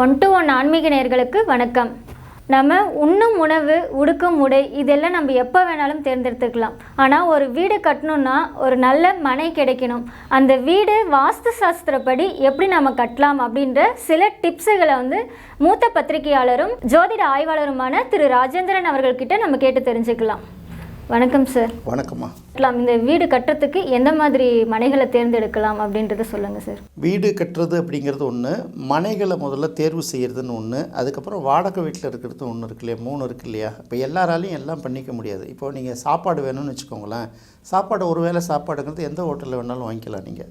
One to one ஆன்மீக நேயர்களுக்கு வணக்கம். நம்ம உண்ணும் உணவு உடுக்கும் உடை இதெல்லாம் நம்ம எப்போ வேணாலும் தேர்ந்தெடுத்துக்கலாம். ஆனால் ஒரு வீடு கட்டணும்னா ஒரு நல்ல மனை கிடைக்கணும். அந்த வீடு வாஸ்து சாஸ்திரப்படி எப்படி நம்ம கட்டலாம் அப்படின்ற சில டிப்ஸுகளை வந்து மூத்த பத்திரிகையாளரும் ஜோதிட ஆய்வாளருமான திரு. ராஜேந்திரன் அவர்கள்கிட்ட நம்ம கேட்டு தெரிஞ்சுக்கலாம். வணக்கம் சார் வணக்கம்மா. இந்த வீடு கட்டுறதுக்கு எந்த மாதிரி மனைகளை தேர்ந்தெடுக்கலாம் அப்படின்றத சொல்லுங்கள் சார் வீடு கட்டுறது அப்படிங்கிறது ஒன்று மனைகளை முதல்ல தேர்வு செய்கிறதுன்னு ஒன்று அதுக்கப்புறம் வாடகை வீட்டில் இருக்கிறது ஒன்று இருக்கு இல்லையா மூணு இருக்கு இல்லையா இப்போ எல்லாராலையும் எல்லாம் பண்ணிக்க முடியாது. இப்போ நீங்கள் சாப்பாடு வேணும்னு வச்சுக்கோங்களேன் சாப்பாடு ஒரு வேளை சாப்பாடுங்கிறது எந்த ஹோட்டலில் வேணாலும் வாங்கிக்கலாம் நீங்கள்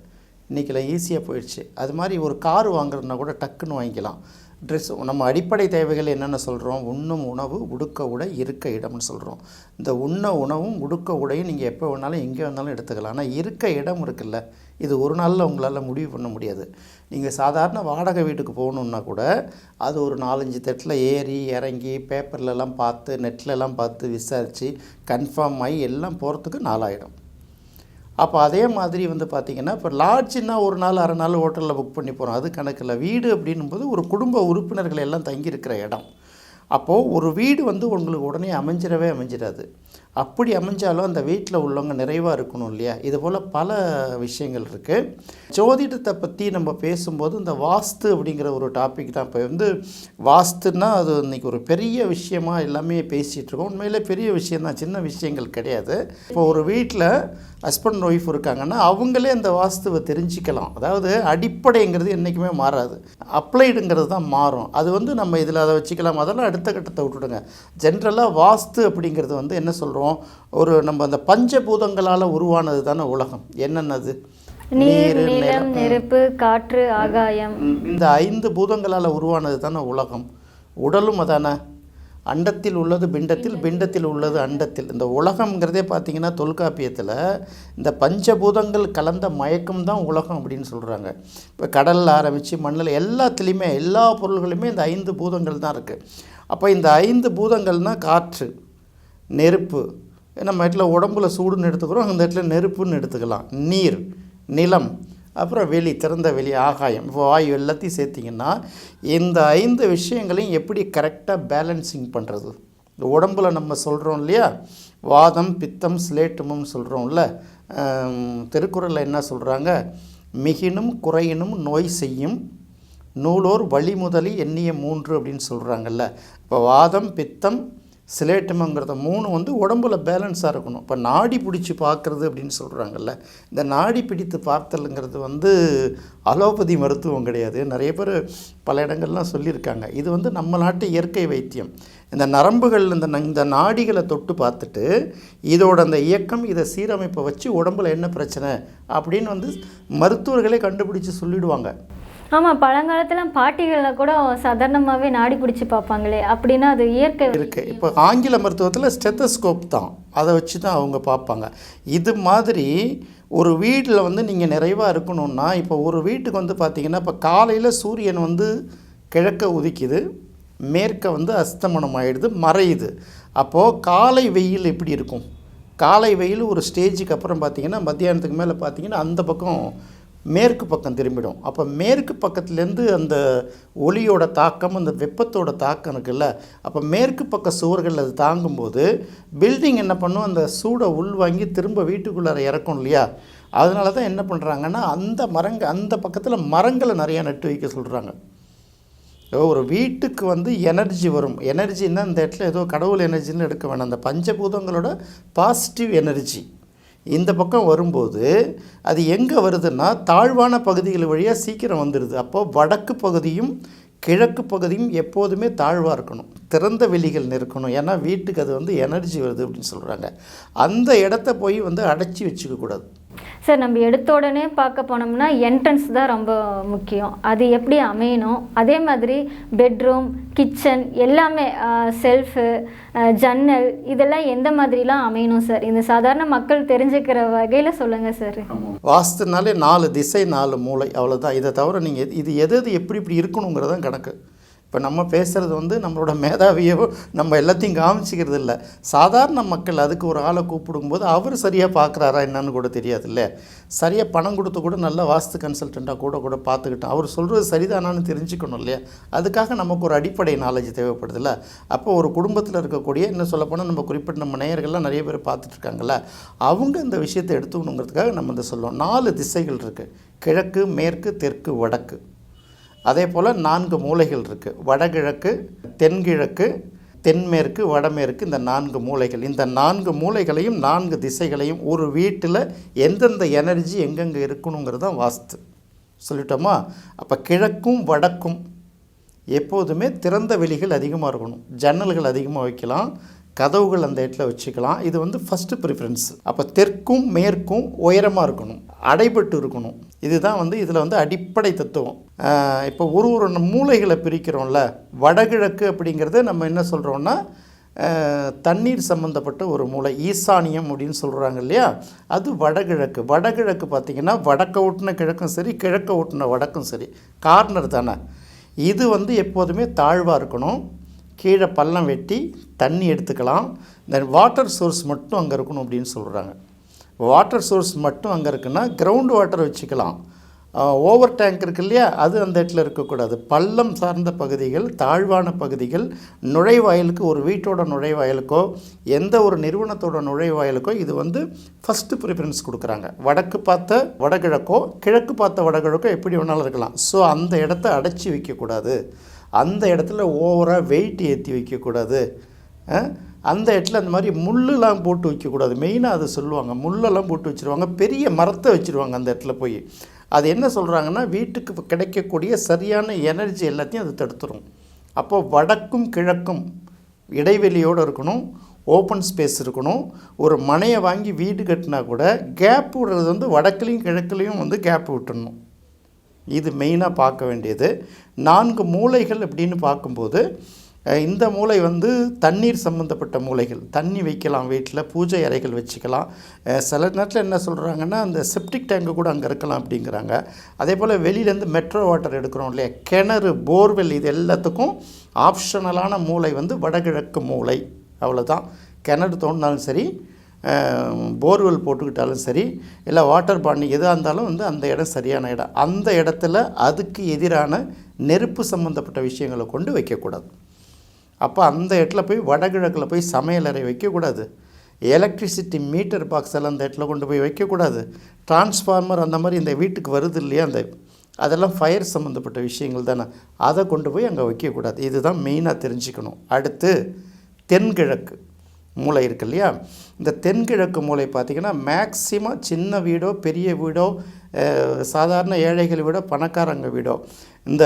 இன்றைக்கெல்லாம் ஈஸியாக போயிடுச்சு. அது மாதிரி ஒரு கார் வாங்குறதுனா கூட டக்குன்னு வாங்கிக்கலாம். ட்ரெஸ் நம்ம அடிப்படை தேவைகள் என்னென்ன சொல்கிறோம் உண்ணும் உணவு உடுக்க உடை இருக்க இடம்னு சொல்கிறோம் இந்த உண்ண உணவும் உடுக்க உடையும் நீங்கள் எப்போ வேணாலும் எங்கே வேணாலும் எடுத்துக்கலாம். ஆனால் இருக்க இடம் இருக்குல்ல இது ஒரு நாளில் உங்களால் முடிவு பண்ண முடியாது. நீங்கள் சாதாரண வாடகை வீட்டுக்கு போகணுன்னா கூட அது ஒரு நாலஞ்சு தட்டில் ஏறி இறங்கி பேப்பர்லலாம் பார்த்து நெட்லலாம் பார்த்து விசாரித்து கன்ஃபார்ம் ஆகி எல்லாம் போகிறதுக்கு நாலாயிடும் அப்போ அதே மாதிரி வந்து பார்த்திங்கன்னா இப்போ லாட்ஜுன்னா ஒரு நாள் அரை நாள் ஹோட்டலில் புக் பண்ணி போகிறோம் அது கணக்கில் வீடு அப்படின்னும்போது ஒரு குடும்ப உறுப்பினர்கள் எல்லாம் தங்கியிருக்கிற இடம். அப்போது ஒரு வீடு வந்து உங்களுக்கு உடனே அமைஞ்சிடவே அமைஞ்சிடாது. அப்படி அமைஞ்சாலும் அந்த வீட்டில் உள்ளவங்க நிறைவாக இருக்கணும் இல்லையா? இது போல் பல விஷயங்கள் இருக்குது ஜோதிடத்தை பற்றி நம்ம பேசும்போது இந்த வாஸ்து அப்படிங்கிற ஒரு டாபிக் தான். இப்போ வந்து வாஸ்துன்னா அது இன்றைக்கி ஒரு பெரிய விஷயமா எல்லாமே பேசிகிட்டு இருக்கோம். உண்மையிலே பெரிய விஷயம் தான். சின்ன விஷயங்கள் கிடையாது. இப்போ ஒரு வீட்டில் ஹஸ்பண்ட் ஒய்ஃப் இருக்காங்கன்னா அவங்களே அந்த வாஸ்துவை தெரிஞ்சுக்கலாம். அதாவது அடிப்படைங்கிறது என்றைக்குமே மாறாது. அப்ளைடுங்கிறது தான் மாறும். அது வந்து நம்ம இதில் அதை வச்சுக்கலாம். அதெல்லாம் அடுத்து கட்டத்தை விட்டுடுங்க. ஜென்ரலாக வாஸ்து அப்படிங்கிறது வந்து என்ன சொல்கிறோம் ஒரு நம்ம அந்த பஞ்சபூதங்களால் உருவானது தானே உலகம். என்னென்னது? நீர் நிலம் நெருப்பு. காற்று ஆகாயம். இந்த ஐந்து பூதங்களால் உருவானது தானே உலகம். உடலும் அதானே? அண்டத்தில் உள்ளது பிண்டத்தில் பிண்டத்தில். உள்ளது அண்டத்தில். இந்த உலகம்ங்கிறதே பார்த்தீங்கன்னா தொல்காப்பியத்தில் இந்த பஞ்சபூதங்கள் கலந்த மயக்கம் தான் உலகம் அப்படின்னு சொல்கிறாங்க இப்போ கடலில் ஆரம்பித்து மண்ணில் எல்லாத்துலேயுமே எல்லா பொருள்களுமே இந்த ஐந்து பூதங்கள் தான் இருக்குது அப்போ இந்த ஐந்து பூதங்கள்னால் காற்று நெருப்பு. நம்ம இடத்துல உடம்புல சூடுன்னு எடுத்துக்கிறோம் அந்த இடத்துல நெருப்புன்னு எடுத்துக்கலாம். நீர் நிலம் அப்புறம் வெளி திறந்த வெளி ஆகாயம். இப்போ வாயு எல்லாத்தையும் சேர்த்திங்கன்னா இந்த ஐந்து விஷயங்களையும் எப்படி கரெக்டாக பேலன்சிங் பண்ணுறது இந்த உடம்புல நம்ம சொல்கிறோம் இல்லையா? வாதம் பித்தம் ஸ்லேட்டமும் சொல்கிறோம்ல திருக்குறளில் என்ன சொல்கிறாங்க மிகினும் குறையினும் நோய் செய்யும் நூலோர் வழி முதலி எண்ணிய மூன்று அப்படின்னு சொல்கிறாங்கல்ல இப்போ வாதம் பித்தம் சிலேட்டமுங்கிறத மூணு வந்து உடம்புல பேலன்ஸாக இருக்கணும். இப்போ நாடி பிடிச்சி பார்க்குறது அப்படின்னு சொல்கிறாங்கல்ல இந்த நாடி பிடித்து பார்த்தலுங்கிறது வந்து அலோபதி மருத்துவம் கிடையாது. நிறைய பேர் பல இடங்கள்லாம் சொல்லியிருக்காங்க. இது வந்து நம்ம நாட்டு இயற்கை வைத்தியம். இந்த நரம்புகள் இந்த ந- இந்த நாடிகளை தொட்டு பார்த்துட்டு இதோட அந்த இயக்கம் இதை சீரமைப்பை வச்சு உடம்புல என்ன பிரச்சனை அப்படின்னு வந்து மருத்துவர்களே கண்டுபிடிச்சி சொல்லிடுவாங்க. ஆமாம் பழங்காலத்தில் பாட்டிகளில் கூட சாதாரணமாகவே நாடி பிடிச்சி பார்ப்பாங்களே அப்படின்னா அது இயற்கை இருக்குது இப்போ ஆங்கில மருத்துவத்தில் ஸ்டெத்தஸ்கோப் தான். அதை வச்சு தான் அவங்க பார்ப்பாங்க. இது மாதிரி ஒரு வீட்டில் வந்து நீங்கள் நிறைவாக இருக்கணும்னா இப்போ ஒரு வீட்டுக்கு வந்து பார்த்தீங்கன்னா இப்போ காலையில் சூரியன் வந்து கிழக்க உதிக்குது மேற்க வந்து அஸ்தமனம் ஆயிடுது மறையுது. அப்போது காலை வெயில் எப்படி இருக்கும்? காலை வெயில் ஒரு ஸ்டேஜுக்கு அப்புறம் பார்த்தீங்கன்னா மத்தியானத்துக்கு மேலே பார்த்தீங்கன்னா அந்த பக்கம் மேற்கு பக்கம் திரும்பிடும். அப்போ மேற்கு பக்கத்துலேருந்து அந்த ஒளியோட தாக்கம் அந்த வெப்பத்தோட தாக்கம் இருக்குல்ல? அப்போ மேற்கு பக்க சுவர்கள் அது தாங்கும்போது பில்டிங் என்ன பண்ணும்? அந்த சூடை உள்வாங்கி திரும்ப வீட்டுக்குள்ளார இறக்கும் இல்லையா? அதனால தான் என்ன பண்ணுறாங்கன்னா அந்த மரங்க அந்த பக்கத்தில் மரங்களை நிறையா நட்டு வைக்க சொல்கிறாங்க ஒரு வீட்டுக்கு வந்து எனர்ஜி வரும். எனர்ஜின்னா இந்த இடத்துல ஏதோ கடவுள் எனர்ஜின்னு எடுக்க வேணாம். அந்த பஞ்சபூதங்களோட பாசிட்டிவ் எனர்ஜி இந்த பக்கம் வரும்போது அது எங்கே வருதுன்னா தாழ்வான பகுதிகள் வழியாக சீக்கிரம் வந்துடுது அப்போது வடக்கு பகுதியும் கிழக்கு பகுதியும் எப்போதுமே தாழ்வாக இருக்கணும். திறந்த வெளிகள் இருக்கணும் ஏன்னா வீட்டுக்கு அது வந்து எனர்ஜி வருது அப்படின்னு சொல்கிறாங்க அந்த இடத்த போய் வந்து அடைச்சி வச்சுக்கக்கூடாது. சார் நம்ம எடுத்த உடனே பார்க்க போனோம்னா என்ட்ரன்ஸ் தான் ரொம்ப முக்கியம். அது எப்படி அமையணும்? அதே மாதிரி பெட்ரூம் கிச்சன் எல்லாமே செல்ஃபு ஜன்னல் இதெல்லாம் எந்த மாதிரிலாம் அமையணும் சார்? இந்த சாதாரண மக்கள் தெரிஞ்சுக்கிற வகையில் சொல்லுங்கள் சார். வாஸ்துனாலே நாலு திசை நாலு மூளை. அவ்வளோதான் இதை தவிர நீங்கள் இது எது எது எப்படி இப்படி இருக்கணுங்கிறதான் கணக்கு. இப்போ நம்ம பேசுகிறது வந்து நம்மளோட மேதாவியோ நம்ம எல்லாத்தையும் காமிச்சிக்கிறது இல்லை. சாதாரண மக்கள் அதுக்கு ஒரு ஆளை கூப்பிடும்போது அவர் சரியாக பார்க்குறாரா என்னன்னு கூட தெரியாது இல்லை சரியாக பணம் கொடுத்து கூட நல்ல வாஸ்து கன்சல்டண்ட்டாக கூட கூட பார்த்துக்கிட்டோம் அவர் சொல்கிறது சரிதானான்னு தெரிஞ்சுக்கணும் இல்லையா? அதுக்காக நமக்கு ஒரு அடிப்படை நாலேஜ் தேவைப்படுதுல்ல. அப்போ ஒரு குடும்பத்தில் இருக்கக்கூடிய இன்னும் சொல்லப்போனால் நம்ம குறிப்பிட்ட நம்ம நேயர்கள்லாம் நிறைய பேர் பார்த்துட்ருக்காங்கள அவங்க இந்த விஷயத்தை எடுத்துக்கணுங்கிறதுக்காக நம்ம இதை சொல்லுவோம். நாலு திசைகள் இருக்குது கிழக்கு மேற்கு தெற்கு வடக்கு. அதே போல் நான்கு மூலைகள் இருக்குது வடகிழக்கு தென்கிழக்கு தென்மேற்கு வடமேற்கு இந்த நான்கு மூலைகள். இந்த நான்கு மூலைகளையும் நான்கு திசைகளையும் ஒரு வீட்டில் எந்தெந்த எனர்ஜி எங்கெங்கே இருக்கணுங்கிறது தான் வாஸ்து. சொல்லிட்டோமா? அப்போ கிழக்கும் வடக்கும் எப்போதுமே திறந்த வெளிகள் அதிகமாக இருக்கணும். ஜன்னல்கள் அதிகமாக வைக்கலாம். கதவுகள் அந்த இடத்துல வச்சுக்கலாம். இது வந்து ஃபஸ்ட்டு ப்ரிஃபரன்ஸ் அப்போ தெற்கும் மேற்கும் உயரமாக இருக்கணும். அடைபட்டு இருக்கணும். இதுதான் வந்து இதில் வந்து அடிப்படை தத்துவம். இப்போ ஒரு ஒரு மூலைகளை பிரிக்கிறோம்ல வடகிழக்கு அப்படிங்கிறத நம்ம என்ன சொல்கிறோம்னா தண்ணீர் சம்மந்தப்பட்ட ஒரு மூலை ஈசானியம் அப்படின்னு சொல்கிறாங்க இல்லையா? அது வடகிழக்கு. வடகிழக்கு பார்த்திங்கன்னா வடக்க ஓட்டின கிழக்கும் சரி கிழக்க ஓட்டின வடக்கும் சரி. கார்னர் தானே. இது வந்து எப்போதுமே தாழ்வாக இருக்கணும். கீழே பள்ளம் வெட்டி தண்ணி எடுத்துக்கலாம். தென் வாட்டர் சோர்ஸ் மட்டும் அங்கே இருக்கணும் அப்படின்னு சொல்கிறாங்க வாட்டர் சோர்ஸ் மட்டும் அங்கே இருக்குன்னா கிரவுண்ட் வாட்டர் வச்சுக்கலாம். ஓவர் டேங்க் இருக்கு இல்லையா? அது அந்த இடத்துல இருக்கக்கூடாது. பள்ளம் சார்ந்த பகுதிகள் தாழ்வான பகுதிகள் நுழைவாயிலுக்கு ஒரு வீட்டோட நுழைவாயிலுக்கோ எந்த ஒரு நிறுவனத்தோட நுழைவாயிலுக்கோ இது வந்து ஃபஸ்ட்டு ப்ரிஃபரன்ஸ் கொடுக்குறாங்க. வடக்கு பார்த்த வடகிழக்கோ கிழக்கு பார்த்த வடகிழக்கோ எப்படி வேணாலும் இருக்கலாம். ஸோ அந்த இடத்த அடைச்சி வைக்கக்கூடாது. அந்த இடத்துல ஓவராக வெயிட் ஏற்றி வைக்கக்கூடாது. அந்த இடத்துல அந்த மாதிரி முள்ளெலாம் போட்டு வைக்கக்கூடாது. மெயினாக அதை சொல்லுவாங்க. முள்ளெல்லாம் போட்டு வச்சுருவாங்க. பெரிய மரத்தை வச்சுருவாங்க அந்த இடத்துல போய். அது என்ன சொல்கிறாங்கன்னா வீட்டுக்கு கிடைக்கக்கூடிய சரியான எனர்ஜி எல்லாத்தையும் அது தடுத்துரும். அப்போ வடக்கும் கிழக்கும் இடைவெளியோடு இருக்கணும். ஓப்பன் ஸ்பேஸ் இருக்கணும். ஒரு மனையை வாங்கி வீடு கட்டினா கூட கேப் விடுறது வந்து வடக்குலேயும் கிழக்குலேயும் வந்து கேப் விட்டுடணும் இது மெயினாக பார்க்க வேண்டியது. நான்கு மூலைகள் அப்படின்னு பார்க்கும்போது இந்த மூலை வந்து தண்ணீர் சம்மந்தப்பட்ட மூலைகள். தண்ணி வைக்கலாம் வீட்டில் பூஜை அறைகள் வச்சுக்கலாம். சில நேரத்தில் என்ன சொல்கிறாங்கன்னா அந்த செப்டிக் டேங்கு கூட அங்கே இருக்கலாம் அப்படிங்கிறாங்க. அதே போல் வெளியிலேருந்து மெட்ரோ வாட்டர் எடுக்கிறோம் இல்லையா? கிணறு போர்வெல் இது எல்லாத்துக்கும் ஆப்ஷனலான மூலை வந்து வடகிழக்கு மூலை. அவ்வளோதான் கிணறு தோண்டினாலும் சரி போர்வெல் போட்டுக்கிட்டாலும் சரி இல்லை வாட்டர் பாண்டி எதாக இருந்தாலும் வந்து அந்த இடம் சரியான இடம். அந்த இடத்துல அதுக்கு எதிரான நெருப்பு சம்மந்தப்பட்ட விஷயங்களை கொண்டு வைக்கக்கூடாது. அப்போ அந்த இடத்துல போய் வடகிழக்கில் போய் சமையலறை வைக்கக்கூடாது. எலக்ட்ரிசிட்டி மீட்டர் பாக்ஸ் எல்லாம் அந்த இடத்துல கொண்டு போய் வைக்கக்கூடாது. டிரான்ஸ்ஃபார்மர் அந்த மாதிரி இந்த வீட்டுக்கு வருது இல்லையா அந்த அதெல்லாம் ஃபயர் சம்மந்தப்பட்ட விஷயங்கள் தானே. அதை கொண்டு போய் அங்கே வைக்கக்கூடாது. இதுதான் மெயினாக தெரிஞ்சுக்கணும். அடுத்து தென்கிழக்கு. மூளை இருக்கு இல்லையா? இந்த தென்கிழக்கு மூளை பார்த்திங்கன்னா மேக்சிமம் சின்ன வீடோ பெரிய வீடோ சாதாரண ஏழைகள் வீடோ பணக்காரங்க வீடோ. இந்த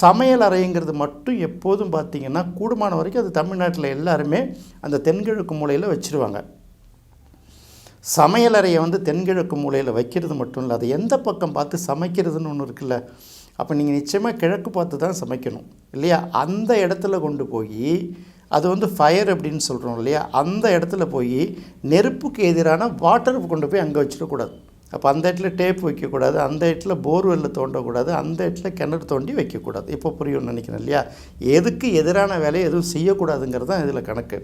சமையல் அறைங்கிறது மட்டும் எப்போதும் பார்த்திங்கன்னா கூடுமான வரைக்கும் அது தமிழ்நாட்டில் எல்லாருமே அந்த தென்கிழக்கு மூலையில் வச்சுருவாங்க. சமையலறையை வந்து தென்கிழக்கு மூலையில் வைக்கிறது மட்டும் இல்லை அது எந்த பக்கம் பார்த்து சமைக்கிறதுன்னு ஒன்று இருக்குல்ல அப்போ நீங்கள் நிச்சயமாக கிழக்கு பார்த்து தான் சமைக்கணும் இல்லையா? அந்த இடத்துல கொண்டு போய் அது வந்து ஃபயர் அப்படின்னு சொல்கிறோம் இல்லையா? அந்த இடத்துல போய் நெருப்புக்கு எதிரான வாட்டர் கொண்டு போய் அங்கே வச்சிடக்கூடாது அப்போ அந்த இடத்துல டேப் வைக்கக்கூடாது அந்த இடத்துல போர்வெல்ல தோண்டக்கூடாது அந்த இடத்துல கிணறு தோண்டி வைக்கக்கூடாது இப்போ புரியும்னு நினைக்கிறேன் இல்லையா? எதுக்கு எதிரான வேலையை எதுவும் செய்யக்கூடாதுங்கிறது தான் இதில் கணக்கு.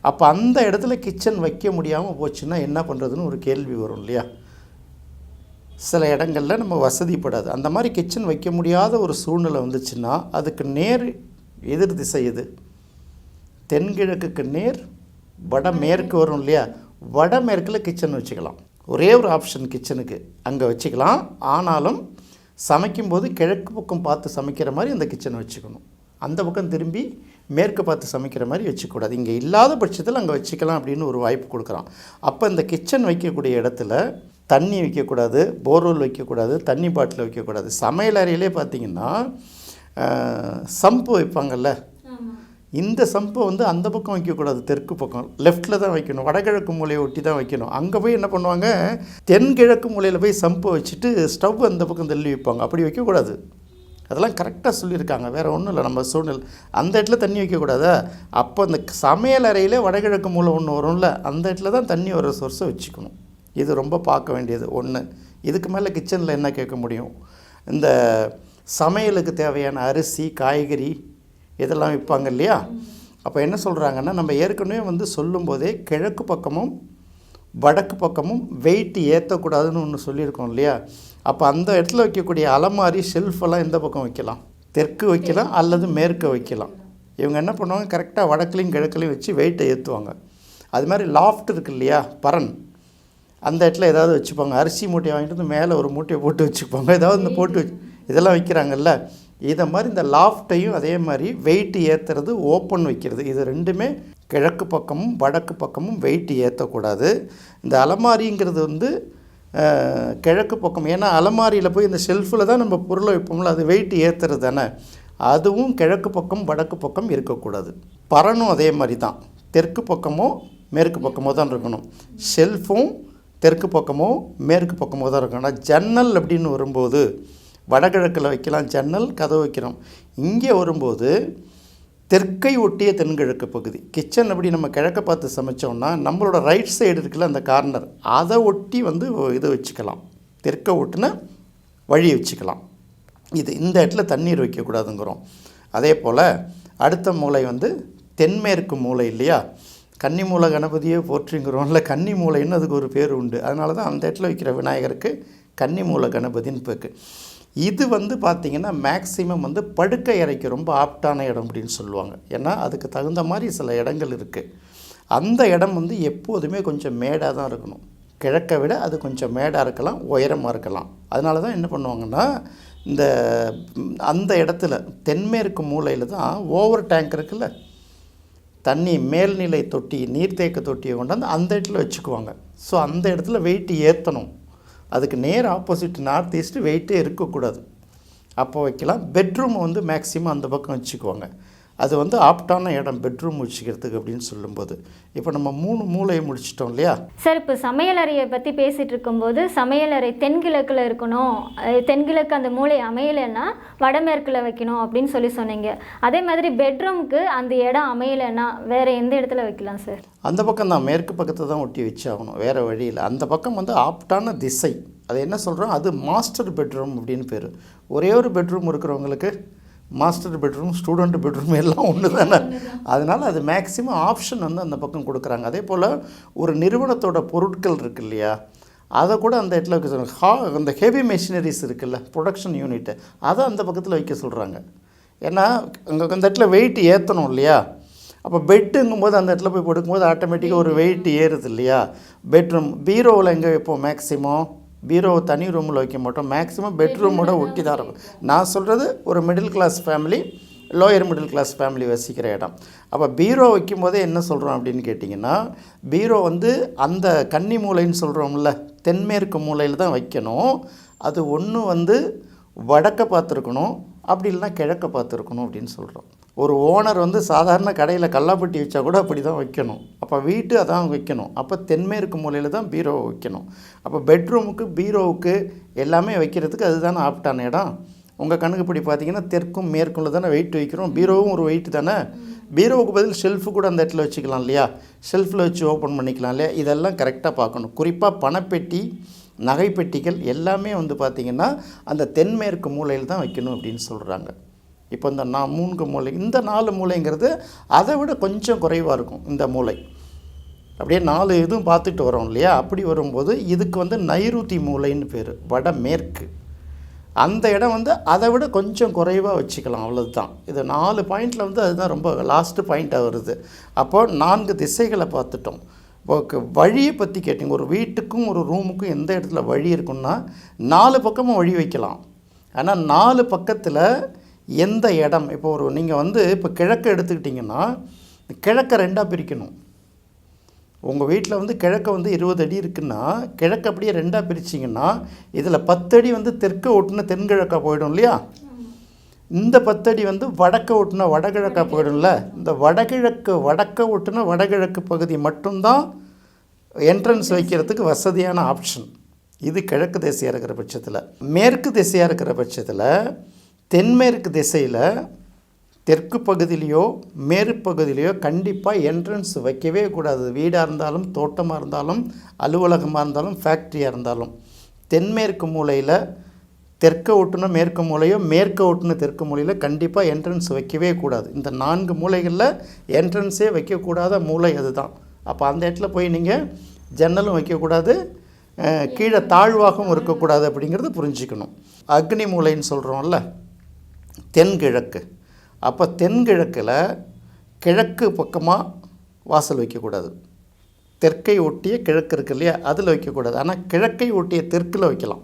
அப்போ அந்த இடத்துல கிச்சன் வைக்க முடியாமல் போச்சுன்னா என்ன பண்ணுறதுன்னு ஒரு கேள்வி வரும் இல்லையா? சில இடங்களில் நம்ம வசதிப்படாது. அந்த மாதிரி கிச்சன் வைக்க முடியாத ஒரு சூழ்நிலை வந்துச்சுன்னா அதுக்கு நேர் எதிர் திசை எது? தென்கிழக்குக்கு நேர் வடமேற்கு வரும் இல்லையா? வடமேற்கில் கிச்சன் வச்சுக்கலாம். ஒரே ஒரு ஆப்ஷன் கிச்சனுக்கு அங்கே வச்சுக்கலாம். ஆனாலும் சமைக்கும்போது கிழக்கு பக்கம் பார்த்து சமைக்கிற மாதிரி அந்த கிச்சனை வச்சுக்கணும். அந்த பக்கம் திரும்பி மேற்கு பார்த்து சமைக்கிற மாதிரி வச்சுக்கூடாது. இங்கே இல்லாத பட்சத்தில் அங்கே வச்சுக்கலாம் அப்படின்னு ஒரு வாய்ப்பு கொடுக்குறான். அப்போ இந்த கிச்சன் வைக்கக்கூடிய இடத்துல தண்ணி வைக்கக்கூடாது போர்வெல் வைக்கக்கூடாது தண்ணி பாட்டில் வைக்கக்கூடாது. சமையல் அறையிலே பார்த்தீங்கன்னா சம்பு வைப்பாங்கல்ல? இந்த சம்பை வந்து அந்த பக்கம் வைக்கக்கூடாது தெற்கு பக்கம். லெஃப்ட்டில் தான் வைக்கணும். வடகிழக்கு மூலையை ஒட்டி தான் வைக்கணும். அங்கே போய் என்ன பண்ணுவாங்க? தென்கிழக்கு மூலையில் போய் சம்பை வச்சுட்டு ஸ்டவ் அந்த பக்கம் தள்ளி வைப்பாங்க. அப்படி வைக்கக்கூடாது. அதெல்லாம் கரெக்டாக சொல்லியிருக்காங்க. வேறு ஒன்றும் இல்லை. நம்ம சூழ்நிலை அந்த இடத்துல தண்ணி வைக்கக்கூடாதா? அப்போ அந்த சமையல் அறையிலே வடகிழக்கு மூலை ஒன்று வரும்ல அந்த இடத்துல தான் தண்ணி வர சோர்ஸை வச்சுக்கணும். இது ரொம்ப பார்க்க வேண்டியது. ஒன்று இதுக்கு மேலே கிச்சனில் என்ன கேட்க முடியும்? இந்த சமையலுக்கு தேவையான அரிசி காய்கறி இதெல்லாம் விற்பாங்க இல்லையா? அப்போ என்ன சொல்கிறாங்கன்னா நம்ம ஏற்கனவே வந்து சொல்லும்போதே கிழக்கு பக்கமும் வடக்கு பக்கமும் வெயிட் ஏற்றக்கூடாதுன்னு ஒன்று சொல்லியிருக்கோம் இல்லையா? அப்போ அந்த இடத்துல வைக்கக்கூடிய அலமாரி ஷெல்ஃபெல்லாம் எந்த பக்கம் வைக்கலாம்? தெற்கு வைக்கலாம் அல்லது மேற்கு வைக்கலாம். இவங்க என்ன பண்ணுவாங்க? கரெக்டாக வடக்குலையும் கிழக்குலையும் வச்சு வெயிட்டை ஏற்றுவாங்க அது மாதிரி லாஃப்ட் இருக்கு இல்லையா? பரன். அந்த இடத்துல ஏதாவது வச்சுப்பாங்க. அரிசி மூட்டையை வாங்கிட்டு வந்து மேலே ஒரு மூட்டையை போட்டு வச்சுப்பாங்க. ஏதாவது இந்த போட்டு இதெல்லாம் வைக்கிறாங்கல்ல? இதை மாதிரி இந்த லாஃப்டையும் அதே மாதிரி வெயிட் ஏற்றுறது ஓப்பன் வைக்கிறது. இது ரெண்டுமே கிழக்கு பக்கமும் வடக்கு பக்கமும் வெயிட் ஏற்றக்கூடாது இந்த அலமாரிங்கிறது வந்து கிழக்கு பக்கம். ஏன்னா அலமாரியில் போய் இந்த ஷெல்ஃபில் தான் நம்ம பொருளை வைப்போம்ல அது வெயிட் ஏற்றுறது தானே. அதுவும் கிழக்கு பக்கம் வடக்கு பக்கம் இருக்கக்கூடாது. பரனும் அதே மாதிரி தான். தெற்கு பக்கமோ மேற்கு பக்கமோ தான் இருக்கணும். ஷெல்ஃபும் தெற்கு பக்கமோ மேற்கு பக்கமோ தான் இருக்கணும். ஆனால் ஜன்னல் அப்படின்னு வரும்போது வடகிழக்கில் வைக்கலாம் ஜன்னல் கதவு வைக்கிறோம் இங்கே வரும்போது தெற்கை ஒட்டிய தென்கிழக்கு பகுதி. கிச்சன் அப்படி நம்ம கிழக்க பார்த்து சமைச்சோம்னா நம்மளோட ரைட் சைடு இருக்குல்ல அந்த கார்னர் அதை ஒட்டி வந்து இதை வச்சுக்கலாம். தெற்கை ஒட்டுன வழி வச்சுக்கலாம். இது இந்த இடத்துல தண்ணீர் வைக்கக்கூடாதுங்கிறோம். அதே போல் அடுத்த மூலை வந்து தென்மேற்கு மூலை இல்லையா? கன்னி மூல கணபதியே போற்றுங்கிறோம்ல கன்னி மூலைன்னு அதுக்கு ஒரு பேர் உண்டு. அதனால தான் அந்த இடத்துல வைக்கிற விநாயகருக்கு கன்னி மூல கணபதின்னு பேருக்கு. இது வந்து பார்த்திங்கன்னா மேக்சிமம் வந்து படுக்கை அறைக்கு ரொம்ப ஆப்டான இடம் அப்படின்னு சொல்லுவாங்க. ஏன்னா அதுக்கு தகுந்த மாதிரி சில இடங்கள் இருக்குது அந்த இடம் வந்து எப்போதுமே கொஞ்சம் மேடாக தான் இருக்கணும். கிழக்கை விட அது கொஞ்சம் மேடாக இருக்கலாம் உயரமாக இருக்கலாம். அதனால தான் என்ன பண்ணுவாங்கன்னா இந்த அந்த இடத்துல தென்மேற்கு மூலையில் தான் ஓவர் டேங்க் இருக்குல்ல? தண்ணி மேல்நிலை தொட்டி நீர்த்தேக்க தொட்டியை கொண்டாந்து அந்த இடத்துல வச்சுக்குவாங்க. ஸோ அந்த இடத்துல வெயிட் ஏற்றணும் அதுக்கு நேர் ஆப்போசிட் நார்த் ஈஸ்ட் வெயிட்டே இருக்கக்கூடாது. அப்போ வைக்கலாம். பெட்ரூம் வந்து மேக்ஸிமம் அந்த பக்கம் வச்சுக்குவாங்க. அது வந்து ஆப்டான இடம் பெட்ரூம் வச்சுக்கிறதுக்கு அப்படின்னு சொல்லும்போது. இப்போ நம்ம மூணு மூலையை முடிச்சிட்டோம் இல்லையா? சார் இப்போ சமையலறையை பற்றி பேசிகிட்டு இருக்கும்போது சமையலறை தென்கிழக்கில் இருக்கணும் தென்கிழக்கு அந்த மூலை அமையலைன்னா வடமேற்கில் வைக்கணும் அப்படின்னு சொல்லி சொன்னீங்க. அதே மாதிரி பெட்ரூம்க்கு அந்த இடம் அமையலைன்னா வேறு எந்த இடத்துல வைக்கலாம் சார்? அந்த பக்கம் தான் மேற்கு பக்கத்தை தான் ஒட்டி வச்சாகணும் வேறு வழியில் அந்த பக்கம் வந்து ஆப்டான திசை. அது என்ன சொல்கிறோம் அது மாஸ்டர் பெட்ரூம் அப்படின்னு பேர். ஒரே ஒரு பெட்ரூம் இருக்கிறவங்களுக்கு மாஸ்டர் பெட்ரூம் ஸ்டூடெண்ட் பெட்ரூம் எல்லாம் ஒன்று தானே அதனால் அது மேக்ஸிமம் ஆப்ஷன் வந்து அந்த பக்கம் கொடுக்குறாங்க. அதே போல் ஒரு நிறுவனத்தோட பொருட்கள் இருக்கு இல்லையா? அதை கூட அந்த இடத்துல வைக்க சொல்கிறாங்க ஹா அந்த ஹெவி மெஷினரிஸ் இருக்குல்ல ப்ரொடக்ஷன் யூனிட்டு அதை அந்த பக்கத்தில் வைக்க சொல்கிறாங்க ஏன்னா அங்கே அந்த இடத்துல வெயிட் ஏற்றணும் இல்லையா? அப்போ பெட்டுங்கும்போது அந்த இடத்துல போய் படுக்கும்போது ஆட்டோமேட்டிக்காக ஒரு வெயிட் ஏறுது இல்லையா? பெட்ரூம் பீரோவில் எங்கே வைப்போம் மேக்ஸிமம் பீரோ தனி ரூமில் வைக்க மாட்டோம். மேக்ஸிமம் பெட்ரூமோட ஒட்டி தான். இருக்கும். நான் சொல்கிறது ஒரு middle class family lower middle class family வசிக்கிற இடம். அப்போ பீரோ வைக்கும்போதே என்ன சொல்கிறோம் அப்படின்னு கேட்டிங்கன்னா பீரோ வந்து அந்த கன்னி மூலைன்னு சொல்கிறோம்ல தென்மேற்கு மூலையில் தான் வைக்கணும். அது ஒன்று வந்து வடக்க பார்த்துருக்கணும் அப்படி இல்லைன்னா கிழக்க பார்த்துருக்கணும் அப்படின்னு சொல்கிறோம் ஒரு ஓனர் வந்து சாதாரண கடையில் கல்லாப்பட்டி வச்சா கூட அப்படி தான் வைக்கணும். அப்போ வீட்டு அதான் வைக்கணும். அப்போ தென்மேற்கு மூலையில் தான் பீரோவை வைக்கணும். அப்போ பெட்ரூமுக்கு பீரோவுக்கு எல்லாமே வைக்கிறதுக்கு அதுதானே ஆப்டான இடம்? உங்கள் கணக்கு இப்படி பார்த்தீங்கன்னா தெற்கும் மேற்குள்ள தானே வெயிட் வைக்கிறோம். பீரோவும் ஒரு வெயிட் தானே? பீரோவுக்கு பதில் ஷெல்ஃபு கூட அந்த இடத்துல வச்சுக்கலாம் இல்லையா? ஷெல்ஃபில் வச்சு ஓப்பன் பண்ணிக்கலாம் இல்லையா? இதெல்லாம் கரெக்டாக பார்க்கணும். குறிப்பாக பணப்பெட்டி நகைப்பெட்டிகள் எல்லாமே வந்து பார்த்திங்கன்னா அந்த தென்மேற்கு மூலையில் தான் வைக்கணும் அப்படின்னு சொல்கிறாங்க இப்போ இந்த நான் மூன்று மூலை இந்த நாலு மூலைங்கிறது அதை விட கொஞ்சம் குறைவாக இருக்கும் இந்த மூலை அப்படியே நாலு இதுவும் பார்த்துட்டு வரோம் இல்லையா? அப்படி வரும்போது இதுக்கு வந்து நைருதி மூலைன்னு பேர் வடமேற்கு. அந்த இடம் வந்து அதை விட கொஞ்சம் குறைவாக வச்சுக்கலாம் அவ்வளோதான் இது நாலு பாயிண்டில் வந்து அதுதான் ரொம்ப லாஸ்ட்டு பாயிண்ட்டாக வருது. அப்போது நான்கு திசைகளை பார்த்துட்டோம். இப்போ வழியை பற்றி கேட்டிங்க. ஒரு வீட்டுக்கும் ஒரு ரூமுக்கும் எந்த இடத்துல வழி இருக்குன்னா நாலு பக்கமும் வழி வைக்கலாம். ஆனால் நாலு பக்கத்தில் எந்த இடம்? இப்போ ஒரு நீங்கள் வந்து இப்போ கிழக்கு எடுத்துக்கிட்டிங்கன்னா கிழக்கை ரெண்டாக பிரிக்கணும். உங்கள் வீட்டில் வந்து கிழக்க வந்து இருபது அடி இருக்குன்னா கிழக்கு அப்படியே ரெண்டாக பிரிச்சிங்கன்னா இதில் பத்தடி வந்து தெற்கு ஒட்டுன தென்கிழக்கா போயிடும் இல்லையா? இந்த பத்தடி வந்து வடக்க ஒட்டுன வடகிழக்கா போயிடும்ல? இந்த வடகிழக்கு வடக்க ஒட்டுன வடகிழக்கு பகுதி மட்டும்தான் என்ட்ரன்ஸ் வைக்கிறதுக்கு வசதியான ஆப்ஷன் இது கிழக்கு திசையாக இருக்கிற பட்சத்தில். மேற்கு திசையாக இருக்கிற பட்சத்தில் தென்மேற்கு திசையில் தெற்கு பகுதியிலையோ மேற்கு பகுதியிலையோ கண்டிப்பாக என்ட்ரன்ஸ் வைக்கவே கூடாது. வீடாக இருந்தாலும் தோட்டமாக இருந்தாலும் அலுவலகமாக இருந்தாலும் ஃபேக்ட்ரியாக இருந்தாலும். தென்மேற்கு மூலையில் தெற்க ஒட்டுன மேற்கு மூலையோ மேற்க ஒட்டுன தெற்கு மூலையில் கண்டிப்பாக என்ட்ரன்ஸ் வைக்கவே கூடாது. இந்த நான்கு மூலைகளில் என்ட்ரன்ஸே வைக்கக்கூடாத மூலை அதுதான். அப்போ அந்த இடத்துல போய் நீங்கள் ஜன்னலும் வைக்கக்கூடாது கீழே தாழ்வாகவும் இருக்கக்கூடாது அப்படிங்கிறத புரிஞ்சுக்கணும். அக்னி மூலைன்னு சொல்கிறோம்ல தென்கிழக்கு. அப்போ தென்கிழக்கில் கிழக்கு பக்கமாக வாசல் வைக்கக்கூடாது. தெற்கை ஒட்டிய கிழக்கு இருக்கு இல்லையா அதில் வைக்கக்கூடாது. ஆனால் கிழக்கை ஒட்டிய தெற்கில் வைக்கலாம்.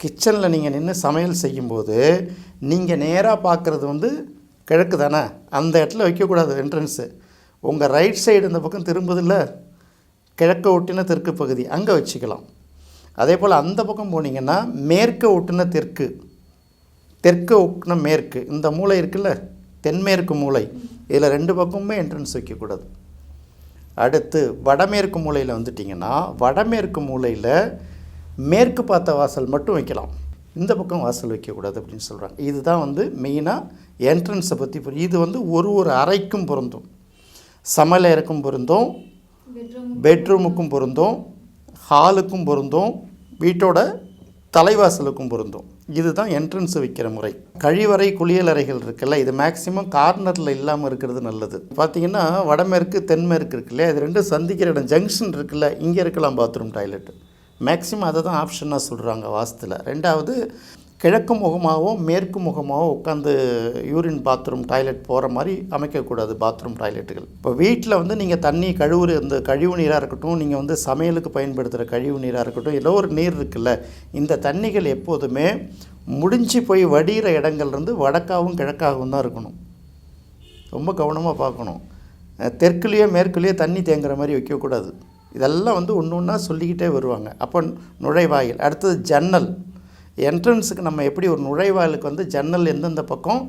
கிச்சனில் நீங்கள் நின்று சமையல் செய்யும்போது நீங்கள் நேராக பார்க்குறது வந்து கிழக்கு தானே அந்த இடத்துல வைக்கக்கூடாது என்ட்ரன்ஸு உங்கள் ரைட் சைடு இந்த பக்கம் திரும்புதில்ல கிழக்க ஒட்டின தெற்கு பகுதி அங்கே வச்சுக்கலாம். அதே போல் அந்த பக்கம் போனீங்கன்னா மேற்க ஒட்டின தெற்கு தெற்கு உக்னம் மேற்கு. இந்த மூலை இருக்குல்ல? தென்மேற்கு மூலை. இதில் ரெண்டு பக்கமுமே என்ட்ரன்ஸ் வைக்கக்கூடாது. அடுத்து வடமேற்கு மூலையில் வந்துட்டிங்கன்னா வடமேற்கு மூலையில் மேற்கு பார்த்த வாசல் மட்டும் வைக்கலாம். இந்த பக்கம் வாசல் வைக்கக்கூடாது அப்படின்னு சொல்கிறாங்க இதுதான் வந்து மெயினாக என்ட்ரன்ஸை பற்றி புரியும் இது வந்து ஒரு ஒரு அறைக்கும் பொருந்தும். சமையலறைக்கும் பொருந்தும். பெட்ரூமுக்கும் பொருந்தும். ஹாலுக்கும் பொருந்தும். வீட்டோட தலைவாசலுக்கும் பொருந்தும். இதுதான் என்ட்ரன்ஸ் வைக்கிற முறை. கழிவறை குளியலறைகள் இருக்குல்ல இது மேக்சிமம் கார்னரில் இல்லாமல் இருக்கிறது நல்லது. பார்த்தீங்கன்னா வடமேற்கு தென்மேற்கு இருக்குல்ல இது ரெண்டும் சந்திக்கிற இடம். ஜங்ஷன் இருக்குல்ல இங்கே இருக்கலாம் பாத்ரூம் டாய்லெட் மேக்ஸிமம் அதை தான் ஆப்ஷனாக சொல்கிறாங்க வாஸ்தில் ரெண்டாவது கிழக்கு முகமாகவும் மேற்கு முகமாகவும் உட்காந்து யூரின் பாத்ரூம் டாய்லெட் போகிற மாதிரி அமைக்கக்கூடாது பாத்ரூம் டாய்லெட்டுகள். இப்போ வீட்டில் வந்து நீங்கள் தண்ணி கழுவுற இந்த கழிவு நீராக இருக்கட்டும் நீங்கள் வந்து சமையலுக்கு பயன்படுத்துகிற கழிவு நீராக இருக்கட்டும் ஏதோ ஒரு நீர் இருக்குல்ல இந்த தண்ணிகள் எப்போதுமே முடிஞ்சு போய் வடிகிற இடங்கள்லேருந்து வடக்காகவும் கிழக்காகவும் தான் இருக்கணும். ரொம்ப கவனமாக பார்க்கணும். தெற்குலேயோ மேற்குலேயோ தண்ணி தேங்குற மாதிரி வைக்கக்கூடாது. இதெல்லாம் வந்து ஒன்று ஒன்றா சொல்லிக்கிட்டே வருவாங்க. அப்போ நுழைவாயில் அடுத்தது ஜன்னல். என்ட்ரன்ஸுக்கு நம்ம எப்படி ஒரு நுழைவாயிலுக்கு வந்து ஜன்னல் எந்தெந்த பக்கம்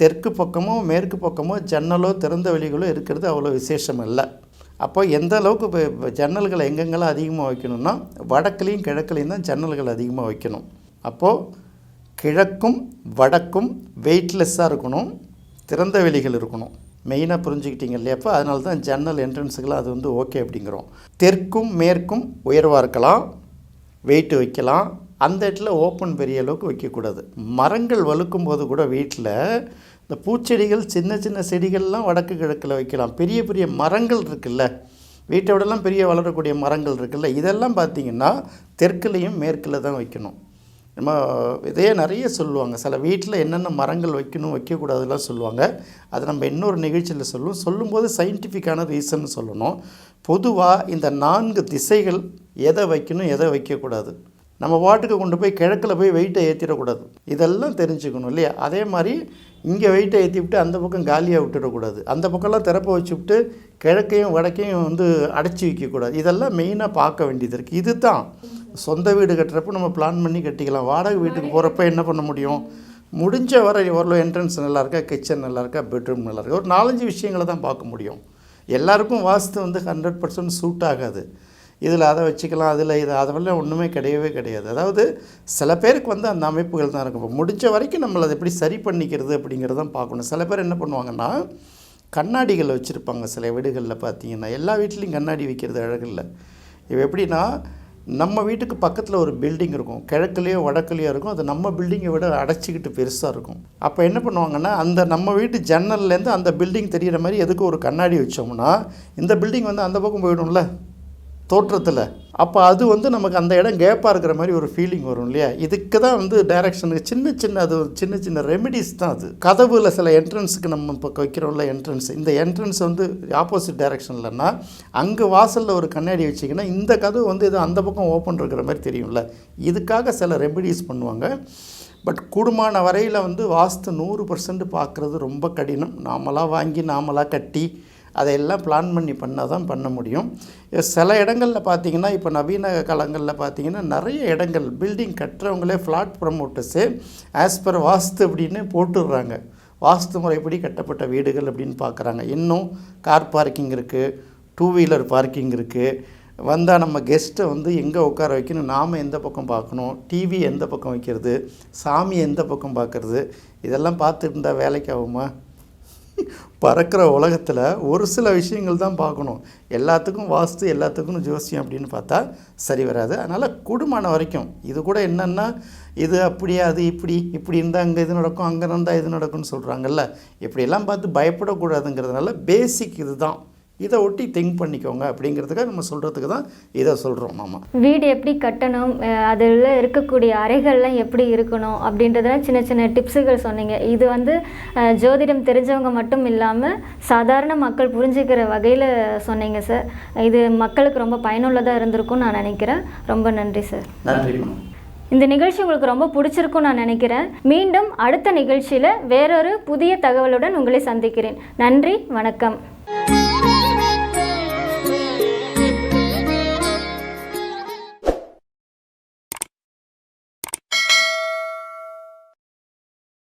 தெற்கு பக்கமோ மேற்கு பக்கமோ ஜன்னலோ திறந்த வெளிகளோ இருக்கிறது அவ்வளோ விசேஷம் இல்லை அப்போ எந்த அளவுக்கு இப்போ ஜன்னல்களை எங்கெங்கெல்லாம் அதிகமாக வைக்கணும்னா வடக்குலேயும் கிழக்குலேயும் தான் ஜன்னல்கள் அதிகமாக வைக்கணும். அப்போது கிழக்கும் வடக்கும் வெயிட்லெஸ்ஸாக இருக்கணும் திறந்த வெளிகள் இருக்கணும். மெயினாக புரிஞ்சுக்கிட்டீங்க இல்லையா? அப்போ அதனால தான் ஜன்னல் என்ட்ரன்ஸுக்கெல்லாம் அது வந்து ஓகே அப்படிங்கிறோம். தெற்கும் மேற்கும் உயர்வாக இருக்கலாம் வெயிட் வைக்கலாம். அந்த இடத்துல ஓப்பன் பெரிய அளவுக்கு வைக்கக்கூடாது. மரங்கள் வலுக்கும் போது கூட வீட்டில் இந்த பூச்செடிகள் சின்ன சின்ன செடிகள்லாம் வடக்கு கிழக்கில் வைக்கலாம். பெரிய பெரிய மரங்கள் இருக்குல்ல? வீட்டை விடலாம் பெரிய வளரக்கூடிய மரங்கள் இருக்குல்ல? இதெல்லாம் பார்த்திங்கன்னா தெற்குலேயும் மேற்கில் தான் வைக்கணும். நம்ம இதே நிறைய சொல்லுவாங்க. சில வீட்டில் என்னென்ன மரங்கள் வைக்கணும் வைக்கக்கூடாதுலாம் சொல்லுவாங்க. அது நம்ம இன்னொரு நிகழ்ச்சியில் சொல்லுவோம். சொல்லும்போது சயின்டிஃபிக்கான ரீசன் சொல்லணும். பொதுவாக இந்த நான்கு திசைகள் எதை வைக்கணும் எதை வைக்கக்கூடாது? நம்ம வாட்டுக்கு கொண்டு போய் கிழக்கில் போய் வெயிட்டை ஏற்றிடக்கூடாது இதெல்லாம் தெரிஞ்சுக்கணும் இல்லையா? அதே மாதிரி இங்கே வெயிட்டை ஏற்றி விட்டு அந்த பக்கம் காலியாக விட்டுடக்கூடாது. அந்த பக்கம்லாம் திறப்ப வச்சு விட்டு கிழக்கையும் வடக்கையும் வந்து அடைச்சி வைக்கக்கூடாது. இதெல்லாம் மெயினாக பார்க்க வேண்டியது இருக்குது இது தான் சொந்த வீடு கட்டுறப்ப நம்ம பிளான் பண்ணி கட்டிக்கலாம். வாடகை வீட்டுக்கு போகிறப்ப என்ன பண்ண முடியும்? முடிஞ்ச வரை ஓரளவு என்ட்ரன்ஸ் நல்லா இருக்கா? கிச்சன் நல்லா இருக்கா? பெட்ரூம் நல்லா இருக்கா? ஒரு நாலஞ்சு விஷயங்களை தான் பார்க்க முடியும். எல்லாருக்கும் வாஸ்து வந்து ஹண்ட்ரட் பர்சன்ட் சூட் ஆகாது. இதில் அதை வச்சுக்கலாம் அதில் இது அதெல்லாம் ஒன்றுமே கிடையவே கிடையாது. அதாவது சில பேருக்கு வந்து அந்த அமைப்புகள் தான் இருக்கும். இப்போ முடிஞ்ச வரைக்கும் நம்மளை அதை எப்படி சரி பண்ணிக்கிறது அப்படிங்கிறத பார்க்கணும். சில பேர் என்ன பண்ணுவாங்கன்னா கண்ணாடிகள் வச்சுருப்பாங்க. சில வீடுகளில் பார்த்தீங்கன்னா எல்லா வீட்லேயும் கண்ணாடி வைக்கிறது அழகில்லை இப்போ எப்படின்னா நம்ம வீட்டுக்கு பக்கத்தில் ஒரு பில்டிங் இருக்கும். கிழக்குலேயோ வடக்குலேயோ இருக்கும். அது நம்ம பில்டிங்கை விட அடைச்சிக்கிட்டு பெருசாக இருக்கும். அப்போ என்ன பண்ணுவாங்கன்னா அந்த நம்ம வீட்டு ஜன்னல்லேருந்து அந்த பில்டிங் தெரியிற மாதிரி எதுக்கு ஒரு கண்ணாடி வச்சோம்னா இந்த பில்டிங் வந்து அந்த பக்கம் போயிடும்ல. தோற்றத்தில். அப்போ அது வந்து நமக்கு அந்த இடம் கேப்பாக இருக்கிற மாதிரி ஒரு ஃபீலிங் வரும் இல்லையா? இதுக்கு தான் வந்து டைரக்ஷனுக்கு சின்ன சின்ன அது சின்ன சின்ன ரெமெடிஸ் தான் அது. கதவுல சில என்ட்ரன்ஸுக்கு நம்ம இப்போ வைக்கிறோம்ல என்ட்ரன்ஸ் இந்த என்ட்ரன்ஸ் வந்து ஆப்போசிட் டைரக்ஷன்லன்னா அங்கே வாசலில் ஒரு கண்ணாடி வச்சிங்கன்னா இந்த கதவு வந்து இது அந்த பக்கம் ஓப்பன் இருக்கிற மாதிரி தெரியும்ல. இதுக்காக சில ரெமிடிஸ் பண்ணுவாங்க. பட் கூடுமான வரையில் வந்து வாஸ்து நூறு பர்சன்ட் பார்க்குறது ரொம்ப கடினம். நாமளாக வாங்கி நாமளாக கட்டி அதையெல்லாம் பிளான் பண்ணி பண்ணால் தான் பண்ண முடியும். சில இடங்களில் பார்த்தீங்கன்னா இப்போ நவீன காலங்களில் பார்த்தீங்கன்னா நிறைய இடங்கள் building கட்டுறவங்களே flat promoters as per vastu அப்படின்னு போட்டுடுறாங்க. வாஸ்து முறைப்படி கட்டப்பட்ட வீடுகள் அப்படின்னு பார்க்குறாங்க இன்னும் கார் பார்க்கிங் இருக்குது டூ வீலர் பார்க்கிங் இருக்குது வந்தால் நம்ம கெஸ்ட்டை வந்து எங்கே உட்கார வைக்கணும்? நாம் எந்த பக்கம் பார்க்கணும் டிவி எந்த பக்கம் வைக்கிறது? சாமி எந்த பக்கம் பார்க்குறது இதெல்லாம் பார்த்துட்டு இருந்தால் வேலைக்கு ஆகுமா? பறக்கிற உலகத்தில் ஒரு சில விஷயங்கள் தான் பார்க்கணும். எல்லாத்துக்கும் வாஸ்து எல்லாத்துக்கும் ஜோசியம் அப்படின்னு பார்த்தா சரி வராது. அதனால் கூடுமான வரைக்கும் இது கூட என்னென்னா இது அப்படி அது இப்படி இப்படி இருந்தால் அங்கே இது நடக்கும் அங்கே இருந்தால் இது நடக்கும்னு சொல்கிறாங்கல்ல இப்படியெல்லாம் பார்த்து பயப்படக்கூடாதுங்கிறதுனால பேசிக் இதுதான் இதை ஒட்டி திங்க் பண்ணிக்கோங்க அப்படிங்கிறதுக்காக நம்ம சொல்கிறதுக்கு தான் இதை சொல்கிறோம் மாமா. வீடு எப்படி கட்டணும் அதில் இருக்கக்கூடிய அறைகள்லாம் எப்படி இருக்கணும் அப்படின்றதெல்லாம் சின்ன சின்ன டிப்ஸுகள் சொன்னீங்க. இது வந்து ஜோதிடம் தெரிஞ்சவங்க மட்டும் இல்லாமல் சாதாரண மக்கள் புரிஞ்சுக்கிற வகையில் சொன்னீங்க சார் இது மக்களுக்கு ரொம்ப பயனுள்ளதாக இருந்திருக்கும்னு நான் நினைக்கிறேன். ரொம்ப நன்றி சார் நன்றி இந்த நிகழ்ச்சி உங்களுக்கு ரொம்ப பிடிச்சிருக்கும்னு நான் நினைக்கிறேன். மீண்டும் அடுத்த நிகழ்ச்சியில் வேறொரு புதிய தகவலுடன் உங்களை சந்திக்கிறேன். நன்றி வணக்கம்.